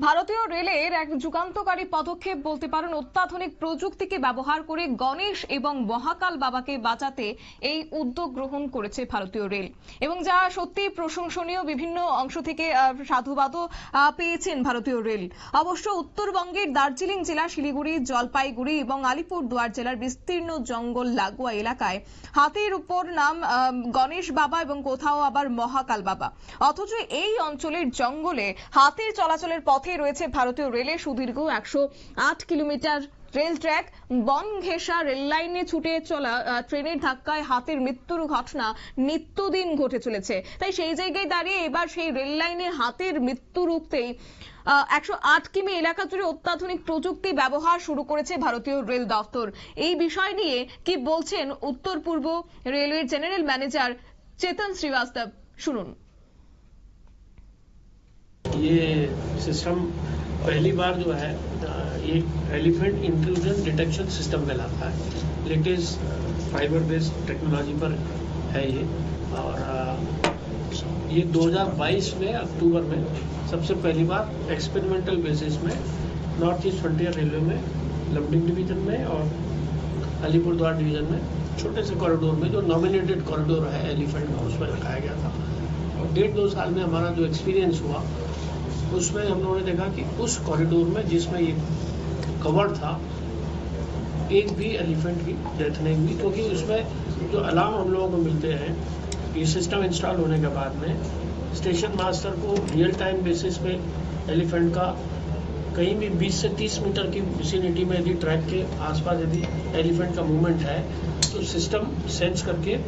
ভারতীয় রেলের এক যুগান্তকারী পদক্ষেপ বলতে পারেন অত্যাধুনিক প্রযুক্তিকে ব্যবহার করে গণেশ এবং মহাকাল বাবাকে বাঁচাতে এই উদ্যোগ গ্রহণ করেছে ভারতীয় রেল। এবং যা সত্যি প্রশংসনীয় বিভিন্ন অংশ থেকে আহ, সাধুবাদও পেয়েছেন ভারতীয় রেল। অবশ্য উত্তরবঙ্গের দার্জিলিং জেলা শিলিগুড়ি জলপাইগুড়ি এবং আলিপুরদুয়ার জেলার বিস্তীর্ণ জঙ্গল লাগোয়া এলাকায় হাতির উপর নাম গণেশ বাবা এবং কোথাও আবার মহাকাল বাবা। অথচ এই অঞ্চলের জঙ্গলে হাতির চলাচলের পথে রয়েছে ভারতীয় রেলের সুদীর্ঘ একশো আট কিলোমিটার রেল ট্র্যাক। বন ঘেঁষা রেল লাইনে ছুটে চলা ট্রেনের ধাক্কায় হাতির মৃত্যুর ঘটনা নিত্যদিন ঘটে চলেছে। তাই সেই জায়গায় দাঁড়িয়ে এবার সেই রেল লাইনে হাতির মৃত্যু রুখতেই একশো আট কিমি এলাকা জুড়ে অত্যাধুনিক প্রযুক্তি ব্যবহার শুরু করেছে ভারতীয় রেল দপ্তর। এই বিষয় নিয়ে কি বলছেন উত্তর পূর্ব রেলওয়ের জেনারেল ম্যানেজার চেতন শ্রীবাস্তব? শুনুন। सिस्टम पहली बार जो है ये एलिफेंट इंट्रूजन डिटेक्शन सिस्टम कहलाता है। लेटेस्ट फाइबर बेस्ड टेक्नोलॉजी पर है ये। और अ, ये 2022 में अक्टूबर में सबसे पहली बार एक्सपेरिमेंटल बेसिस में नॉर्थ ईस्ट फ्रंटियर रेलवे में लमडिंग डिवीज़न में और अलीपुरद्वार डिवीज़न में छोटे से कॉरिडोर में जो नॉमिनेटेड कॉरिडोर है एलिफेंट का उसमें रखाया गया था। और डेढ़ दो साल में हमारा जो एक्सपीरियंस हुआ उसमें हम लोगों ने देखा कि उस कॉरिडोर में जिसमें ये कवर्ड था, एक भी एलिफेंट की डेथ नहीं हुई, क्योंकि उसमें जो अलार्म हम लोगों को मिलते हैं, ये सिस्टम इंस्टॉल होने के बाद में स्टेशन मास्टर को रियल टाइम बेसिस पे एलिफेंट का कहीं भी 20 से 30 मीटर की विसिनिटी में यदि ट्रैक के आसपास यदि एलिफेंट का मूवमेंट है तो सिस्टम सेंस करके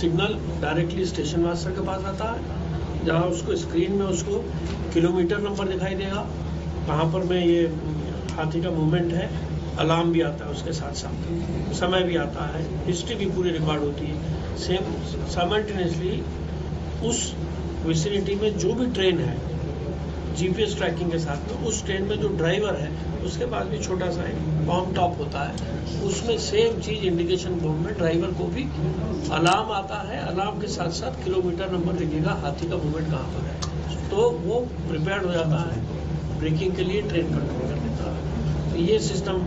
सिग्नल डायरेक्टली स्टेशन मास्टर के पास आता है। जहाँ उसको स्क्रीन में उसको किलोमीटर नंबर दिखाई देगा, वहाँ पर मैं ये, हाथी का मूवमेंट है अलार्म भी आता है उसके साथ साथ। समय भी आता है हिस्ट्री भी पूरी रिकॉर्ड होती है। सेम साइमल्टेनियसली उस विसिनिटी में जो भी ट्रेन है जीपीएस ट्रैकिंग के साथ में, उस ट्रेन में जो ड्राइवर है, उसके पास भी छोटा सा एक पॉम टॉप होता है। उसमें सेम चीज़ इंडिकेशन बोर्ड में ड्राइवर को भी अलार्म आता है। अलार्म के साथ साथ किलोमीटर नंबर दिखेगा हाथी का मूवमेंट कहाँ पर है। तो वो प्रिपेयर हो जाता है ब्रेकिंग के लिए ट्रेन कंट्रोल कर लेता है तो ये सिस्टम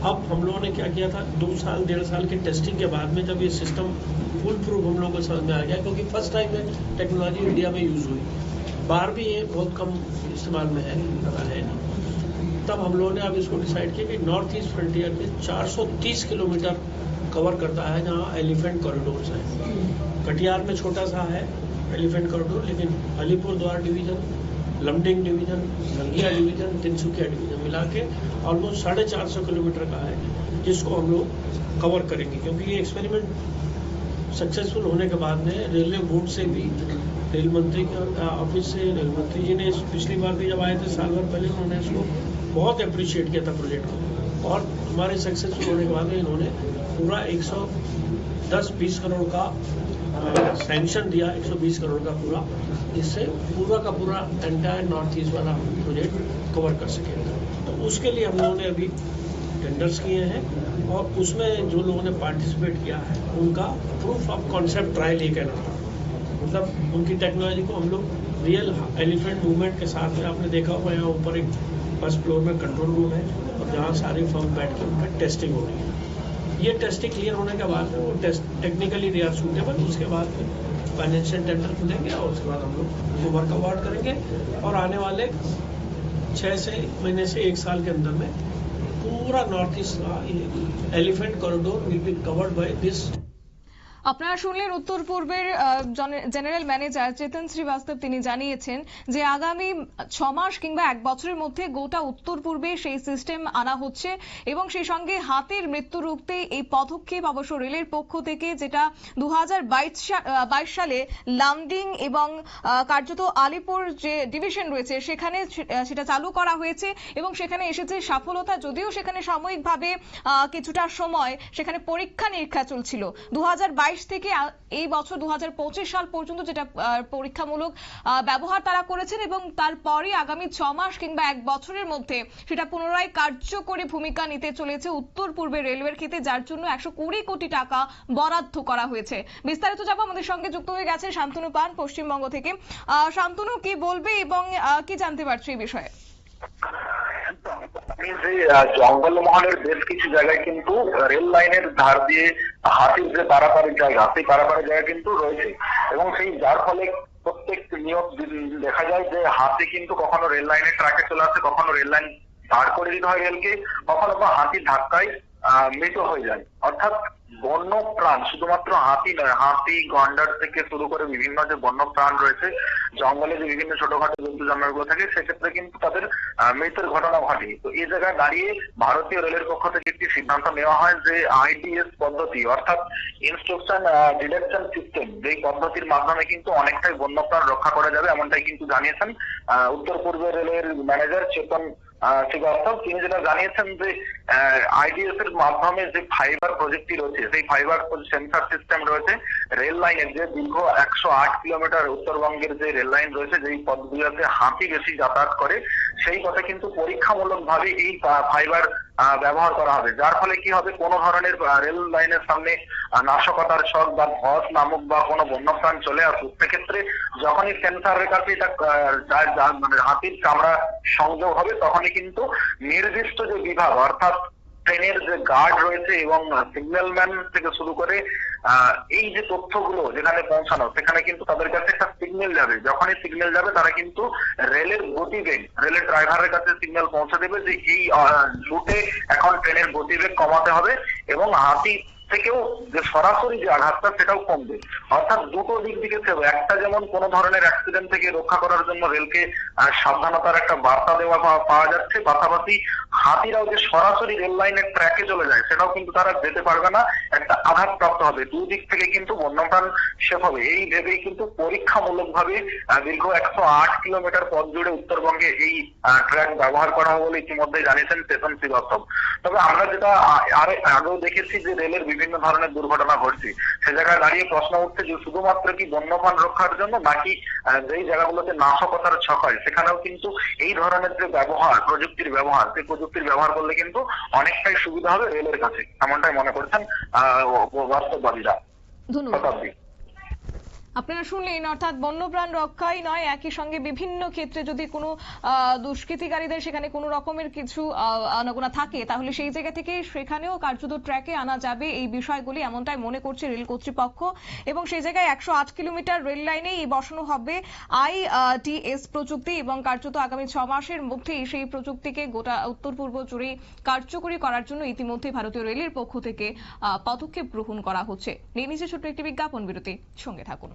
अब हम लोगों ने क्या किया था? दो साल, डेढ़ साल के टेस्टिंग के बाद में जब ये सिस्टम फुल प्रूफ हम लोगों को समझ में आ गया, क्योंकि फ़र्स्ट टाइम में टेक्नोलॉजी इंडिया में यूज़ हुई। बाहर भी ये बहुत कम इस्तेमाल में है ज़्यादा है नहीं। तब हम लोगों ने अब इसको डिसाइड किया कि नॉर्थ ईस्ट फ्रंटियर में 430 किलोमीटर कवर करता है, जहाँ एलिफेंट कॉरिडोर्स हैं। कटिहार में छोटा सा है एलिफेंट कॉरिडोर लेकिन Alipurduar division Lumding division Rangia division Tinsukia division मिला के ऑलमोस्ट साढ़े चार सौ किलोमीटर का है, जिसको हम लोग कवर करेंगे। क्योंकि ये एक्सपेरिमेंट सक्सेसफुल होने के बाद में रेलवे बोर्ड से भी रेल मंत्री के ऑफ़िस से रेल मंत्री जी ने पिछली बार भी जब आए थे, साल भर पहले उन्होंने इसको बहुत अप्रिशिएट किया था प्रोजेक्ट को। और हमारे सक्सेसफुल होने के बाद में इन्होंने पूरा 110 20 करोड़ का सैंक्शन दिया 120 करोड़ का पूरा इससे पूरा का पूरा एंटायर नॉर्थ ईस्ट वाला प्रोजेक्ट कवर कर सकेगा तो उसके लिए हम लोगों ने अभी टेंडर्स किए हैं। और उसमें जो लोगों ने पार्टिसिपेट किया है, उनका प्रूफ ऑफ़ कॉन्सेप्ट ट्रायल ये कहलाता है मतलब उनकी टेक्नोलॉजी को हम लोग रियल एलिफेंट मूवमेंट के साथ में आपने देखा होगा, यहाँ ऊपर एक फ़र्स्ट फ्लोर में कंट्रोल रूम है, और जहाँ सारे फर्म बैठ के उनका टेस्टिंग हो रही है। ये टेस्टिंग क्लियर होने के बाद में वो test technically they are suitable उसके बाद फाइनेंशियल टेंडर खुलेंगे, और उसके बाद हम लोग वो वर्क अवार्ड करेंगे। और आने वाले छः से महीने से एक साल के अंदर में पूरा नॉर्थ ईस्ट का elephant corridor will be covered by this আপনারা শুনলেন উত্তর পূর্বের জেনারেল ম্যানেজার চেতন শ্রীবাস্তব। তিনি জানিয়েছেন যে আগামী ছ মাস কিংবা এক বছরের মধ্যে গোটা উত্তর পূর্বে সেই সিস্টেম আনা হচ্ছে এবং সেই সঙ্গে হাতের মৃত্যু রুখতে এই পদক্ষেপ অবশ্য রেলের পক্ষ থেকে যেটা দু সালে লামডিং এবং কার্যত আলিপুর যে ডিভিশন রয়েছে সেখানে সেটা চালু করা হয়েছে এবং সেখানে এসেছে সফলতা। যদিও সেখানে সাময়িকভাবে কিছুটা সময় সেখানে পরীক্ষা নিরীক্ষা চলছিল। দু হাজার বাইশ থেকে এই বছর দু সাল পর্যন্ত যেটা পরীক্ষামূলক ব্যবহার তারা করেছেন এবং তারপরে আগামী ছ মাস কিংবা এক বছরের মধ্যে সেটা পুনরায় কার্যকরী ভূমিকা নিতে চলেছে উত্তর পূর্বে রেলওয়ের ক্ষেত্রে যার জন্য একশো কুড়ি কোটি টাকা বরাদ্দ করা হয়েছে। বিস্তারিত যাব আমাদের সঙ্গে যুক্ত হয়ে গেছে শান্তনু পান, পশ্চিমবঙ্গ থেকে। শান্তনু, কি বলবে এবং কি জানতে পারছ এই বিষয়ে? জঙ্গলমহলের বেশ কিছু জায়গায় কিন্তু রেল লাইনের ধার দিয়ে হাতির যে পারাপারের জায়গা সেই পারাপারের জায়গা কিন্তু রয়েছে। এবং সেই যার ফলে প্রত্যেক নিয়োগ দেখা যায় যে হাতি কিন্তু কখনো রেল লাইনের ট্রাকে চলে আসে কখনো রেল লাইন দাঁড় করে দিতে হয় রেলকে কখনো বা হাতির ধাক্কায় আহ, মৃত হয়ে যায়। অর্থাৎ বন্য প্রাণ শুধুমাত্র হাতি নয়, হাতি, গন্ডার থেকে শুরু করে বিভিন্ন যে বন্য প্রাণ রয়েছে, জঙ্গলে যে বিভিন্ন ছোটখাটো জন্তু জানোয়ারগুলো থাকে, সেক্ষেত্রে কিন্তু তাদের মৃত্যুর ঘটনা ঘটে। তো এই জায়গায় দাঁড়িয়ে ভারতীয় রেলের পক্ষ থেকে একটি সিদ্ধান্ত নেওয়া হয় যে আইডিএস পদ্ধতি, অর্থাৎ ইনস্ট্রাকশন ডিডাকশন সিস্টেম যেই পদ্ধতির মাধ্যমে কিন্তু অনেকটাই বন্যপ্রাণ রক্ষা করা যাবে, এমনটাই কিন্তু জানিয়েছেন উত্তর পূর্ব রেলের ম্যানেজার চেতন শ্রীবাস্তব তিনি যেটা জানিয়েছেন যে আইডিএস এর মাধ্যমে যে ফাইবার প্রযুক্তি রয়েছে, সেই ফাইবার সেন্সার সিস্টেম রয়েছে। রেল লাইনের যে দীর্ঘ একশো আট কিলোমিটার উত্তরবঙ্গের যে রেল লাইন রয়েছে, যেই পথগুলোতে হাতি বেশি যাতায়াত করে সেই পথে কিন্তু পরীক্ষামূলক ভাবে এই ফাইবার ব্যবহার করা হবে। যার ফলে কি হবে? কোনো ধরনের রেল লাইনের সামনে নাশকতার শখ বা ধস, নামক বা কোনো বন্যপ্রাণ চলে আসুক, সেক্ষেত্রে যখনই সেন্সারের কাছে এটা মানে হাতির চামড়া সংযোগ হবে, তখনই কিন্তু নির্দিষ্ট যে বিভাগ, অর্থাৎ ট্রেনের যে গার্ড রয়েছে এবং সিগন্যালম্যান থেকে শুরু করে এই যে তথ্যগুলো যেখানে পৌঁছানো, সেখানে কিন্তু তাদের কাছে একটা সিগন্যাল যাবে। যখনই সিগন্যাল যাবে, তারা কিন্তু রেলের গতিবেগ, রেলের ড্রাইভারের কাছে সিগন্যাল পৌঁছে দেবে যে এই রুটে এখন ট্রেনের গতিবেগ কমাতে হবে এবং হাতি থেকেও যে সরাসরি যে আঘাতটা সেটাও কমবে। অর্থাৎ দুটো দিক সেবা। একটা যেমন কোনো ধরনের অ্যাক্সিডেন্ট থেকে রক্ষা করার জন্য রেলকে সাবধানতার একটা বার্তা দেওয়া পাওয়া- যাচ্ছে। পাশাপাশি হাতিরাও যে সরাসরি রেল লাইনের ট্র্যাকে চলে যায়, সেটাও কিন্তু তারা যেতে পারবে না। একটা আঘাত প্রাপ্ত হবে। দুই দিক থেকে কিন্তু বন্যপ্রাণ শেষ হবে। এই ভেবেই কিন্তু পরীক্ষামূলক ভাবে দীর্ঘ একশো আট কিলোমিটার পথ জুড়ে উত্তরবঙ্গে এই ট্র্যাক ব্যবহার করা হবে বলে ইতিমধ্যে জানিয়েছেন চেতন শ্রীবাস্তব। তবে আমরা যেটা আগেও দেখেছি যে রেলের বিভিন্ন ধরনের দুর্ঘটনা ঘটছে। সে জায়গায় দাঁড়িয়ে প্রশ্ন উঠছে যে শুধুমাত্র কি বন্যপ্রাণ রক্ষার জন্য নাকি যেই জায়গাগুলোতে নাশকতার ছক হয় সেখানেও কিন্তু এই ধরনের যে ব্যবহার প্রযুক্তির ব্যবহার সেই প্রযুক্তির ব্যবহার করলে কিন্তু অনেকটাই সুবিধা হবে রেলের কাছে। এমনটাই মনে করছেন আহ বাস্তববাদীরা। ধন্যবাদ। আপনারা শুনলেন, অর্থাৎ বন্যপ্রাণ রক্ষাই নয়, একই সঙ্গে বিভিন্ন ক্ষেত্রে যদি কোনো দুষ্কৃতিকারীদের সেখানে কোনো রকমের কিছু আনাগোনা থাকে, তাহলে সেই জায়গা থেকে সেখানেও কার্যত ট্র্যাকে আনা যাবে। এই বিষয়গুলি এমনটাই মনে করছে রেল কর্তৃপক্ষ। এবং সেই জায়গায় একশো আট কিলোমিটার রেল লাইনে এই বসানো হবে আই টিএস প্রযুক্তি এবং কার্যত আগামী ছ মাসের মধ্যেই সেই প্রযুক্তিকে গোটা উত্তর পূর্ব জুড়ে কার্যকরী করার জন্য ইতিমধ্যে ভারতীয় রেলের পক্ষ থেকে পদক্ষেপ গ্রহণ করা হচ্ছে। নিয়ে নিচে ছোট্ট একটি বিজ্ঞাপন বিরতি। সঙ্গে থাকুন।